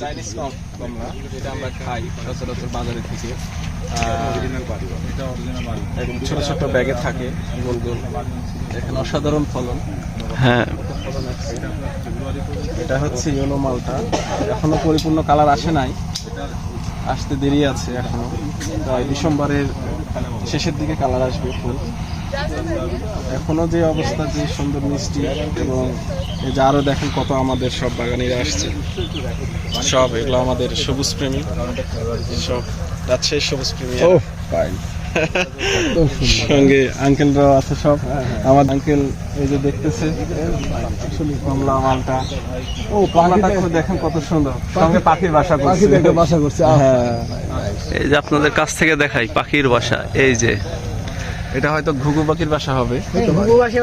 Chinese কমলা যেটা আমরা খাই সচরাচর বাজারের থেকে। ছোট ছোট ব্যাগে থাকে গোল গোল এখানে অসাধারণ ফলন। হ্যাঁ। এটা হচ্ছে ইয়েলো মালটা। এখনও পরিপূর্ণ কালার আসে নাই। আসতে দেরি আছে এখনও। ডিসেম্বরের শেষের দিকে কালার আসবে ফুল। এখনও যে অবস্থা যে সুন্দর মিষ্টি এবং এই যে আরও দেখেন কত আমাদের সব বাগানিরা আসছে। সব এগুলো আমাদের সবুজ প্রেমী সব রাজশাহী সবুজ প্রেমী সঙ্গে আঙ্কেলরাও আছে সব। আমার আঙ্কেল এই যে দেখতেছে কমলা মালটা। ও কমলাটা দেখেন কত সুন্দর। সঙ্গে পাখির বাসা করছে। বাসা করছে হ্যাঁ। এই যে আপনাদের কাছ থেকে দেখাই পাখির বাসা। এই যে এটা হয়তো ঘুঘু পাখির বাসা হবে।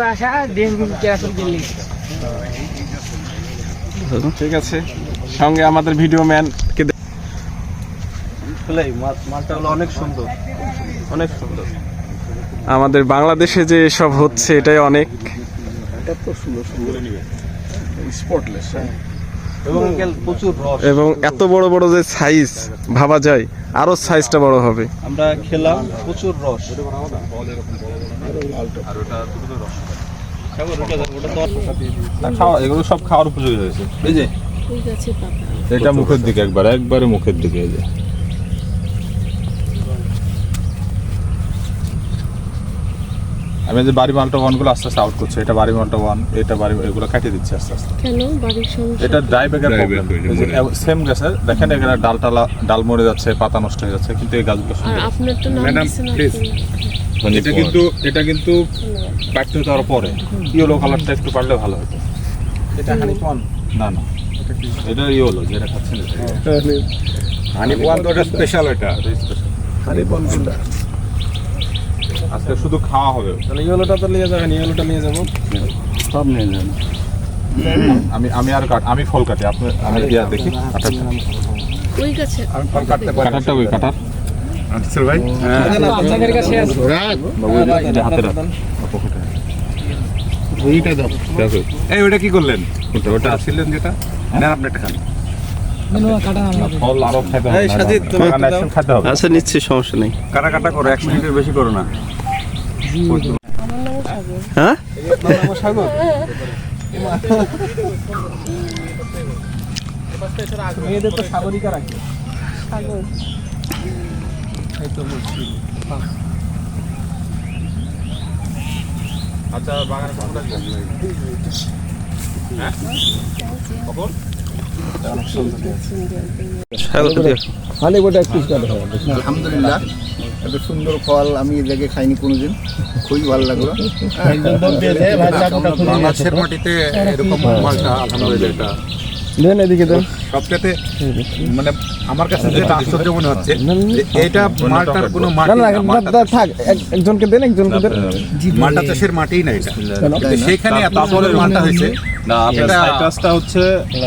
বাসা ডেঙ্গু কেরাসুর দিল্লি। ঠিক আছে। সঙ্গে আমাদের ভিডিও ম্যান কে মালটা হলো অনেক সুন্দর। অনেক সুন্দর। আমাদের বাংলাদেশে যে সব হচ্ছে এটাই অনেক। স্পটলেস এবং প্রচুর রস এবং এত বড় বড় যে সাইজ ভাবা যায় আরও সাইজটা বড় হবে। আমরা খেলাম প্রচুর রস। খাওয়া এগুলো সব খাওয়ার উপযোগী হয়েছে এই যে এটা মুখের দিকে একবার একবারে মুখের দিকে এই যে। আমি যে বাড়ি মালটা ওয়ানগুলো আস্তে আস্তে আউট করছি এটা বাড়ি মালটা ওয়ান এটা বাড়ি এগুলো কাটিয়ে দিচ্ছে আস্তে আস্তে। কেন? বাড়ির সমস্যা? এটা ড্রাই ব্যাগের প্রবলেম সেম গেছে দেখেন এখানে ডাল টালা ডাল মরে যাচ্ছে পাতা নষ্ট হয়ে যাচ্ছে কিন্তু এই গাছগুলো। আপনার তো নাম ম্যাডাম, দিচ্ছেন please। এটা কিন্তু এটা কিন্তু কাটতে হতে আরও পরে। ইয়েলো কালারটা একটু পারলে ভালো হতো। এটা হানি পন না না। এটা ইয়েলো যেটা খাচ্ছেন এটা হানি ওয়ান তো এটা। স্পেশাল এটা হানি পন কোনটা? আজকে শুধু খাওয়া হবে। তাহলে ইয়েলোটা তো নিয়ে যাবেন ইয়েলোটা নিয়ে যাব। সব নিয়ে যান আমি আমি আর কাট আমি ফল কাটি আপনি আমি ইয়া দেখি। কাটারটা ওই গাছে। কাটারটা ওই কাটার? আনসার ভাই? আপনাদের কাছে আছে। বাবু এটা হাতে রাখ। পকেটে। দুইটা দাও। দেখো। এই ওটা কি করলেন? ওটা ওটা আসছিলেন যেটা? না আপনি একটা খান। ফল আচ্ছা নিচ্ছি সমস্যা নেই। কাটা কাটা করো এক মিনিটের বেশি করো না। হ্যাঁ? সাগর মেয়েদের তো সাগরিকা রাখে সাগর আচ্ছা বাগানে বোটা একটু কাটা হবে আলহামদুলিল্লাহ। এত সুন্দর ফল আমি এর আগে খাইনি কোনোদিন। খুবই ভালো লাগল। বাংলাদেশের মাটিতে এরকম মালটা আলহামদুলিল্লাহ দেন এদিকে দেন সবচেয়ে মানে আমার কাছে যেটা আশ্চর্য মনে হচ্ছে এটা মালটার কোনো মাটি না না, থাক একজনকে দেন একজনকে দেন। মালটা চাষের মাটিই না এটা? সেখানে এত সুন্দর মালটা হয়েছে? না আপনার সাইট্রাসটা হচ্ছে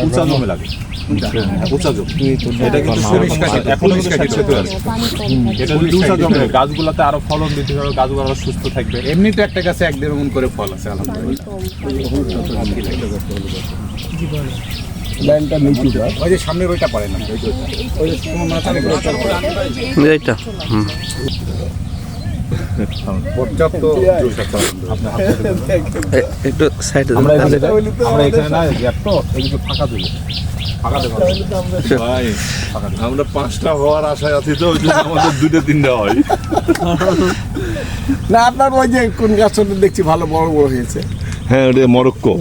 উঁচা জমি লাগে। গাছগুলোতে আরও ফলন বৃদ্ধি হবে গাছগুলো আরও সুস্থ থাকবে। এমনিতে একটা গাছে এক দেড় মন করে ফল আছে আলহামদুলিল্লাহ। লাইনটা নিচু ওই যে সামনের ওইটা পারে না। ওই এইটা হুম। পর্যাপ্ত একটু সাইডে আমরা আমরা এখানে না তো ফাঁকা দেবো ফাঁকা আমরা পাঁচটা হওয়ার আশায় আছি তো আমাদের দুটো তিনটা হয়। না আপনার ওই যে কোন গাছটা দেখছি ভালো বড় বড় হয়েছে। হ্যাঁ ওটা মরক্কো।